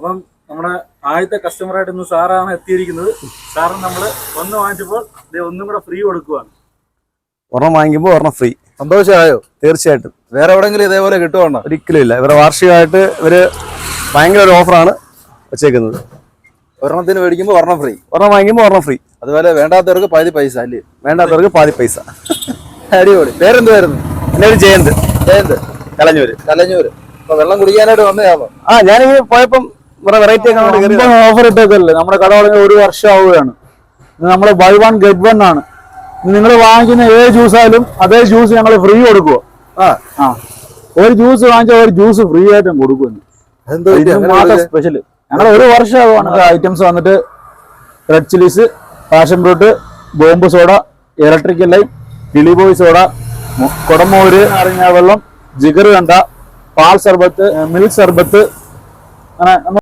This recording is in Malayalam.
അപ്പം നമ്മുടെ ആദ്യത്തെ കസ്റ്റമറായിട്ട് ഇന്ന് സാറാണ് എത്തിയിരിക്കുന്നത്. സാറിന് നമ്മൾ ഒന്ന് വാങ്ങിച്ചപ്പോൾ ദേ ഒന്നും കൂടെ ഫ്രീ കൊടുക്കുവാണ്. ഒരെണ്ണം വാങ്ങിക്കുമ്പോൾ ഒരെണ്ണം ഫ്രീ സന്തോഷമായോ? തീർച്ചയായിട്ടും. വേറെ എവിടെങ്കിലും ഇതേപോലെ കിട്ടുവാണോ? ഒരിക്കലും ഇല്ല. ഇവരെ വാർഷികമായിട്ട് ഇവർ ഭയങ്കര ഒരു ഓഫറാണ് വെച്ചേക്കുന്നത്. ഒരെണ്ണത്തിന് മേടിക്കുമ്പോൾ ഒരെണ്ണം ഫ്രീ ഒരെണ്ണം വാങ്ങിക്കുമ്പോൾ ഒരെണ്ണം ഫ്രീ അതുപോലെ വേണ്ടാത്തവർക്ക് പാതി പൈസ അല്ലേ? വേണ്ടാത്തവർക്ക് പാതി പൈസ. അടിപൊളി. പേരെന്തുവായിരുന്നു? എന്റെ ഒരു ജയന്ത്. ജയന്ത്. കലഞ്ഞൂര്. കലഞ്ഞൂര്. അപ്പൊ വെള്ളം കുടിക്കാനായിട്ട് വന്നതാണോ? ആ ഞാനിങ്ങനെ പോയപ്പം ഓഫർ ഇട്ടേക്കല്ലേ? നമ്മുടെ കട തുടങ്ങി ഒരു വർഷം ആവുകയാണ് നമ്മൾ ബൈ വൺ ഗെറ്റ് വൺ ആണ്. നിങ്ങൾ വാങ്ങിക്കുന്ന ഏത് ജ്യൂസ് ആയാലും അതേ ജ്യൂസ് ഞങ്ങൾ ഫ്രീ കൊടുക്കുക ആ. ഒരു ജ്യൂസ് വാങ്ങിച്ചാൽ ഒരു ജ്യൂസ് ഫ്രീ ആയിട്ടും കൊടുക്കും സ്പെഷ്യൽ ഞങ്ങൾ ഒരു വർഷം ഐറ്റംസ് വന്നിട്ട്. Red chillies passion fruit bomb soda electrical light കിളി ബോയ് സോഡ മു- അറിഞ്ഞ വെള്ളം ജിഗർ കണ്ട പാൽ സർബത്ത് മിൽക്ക് സർബത്ത്. അങ്ങനെ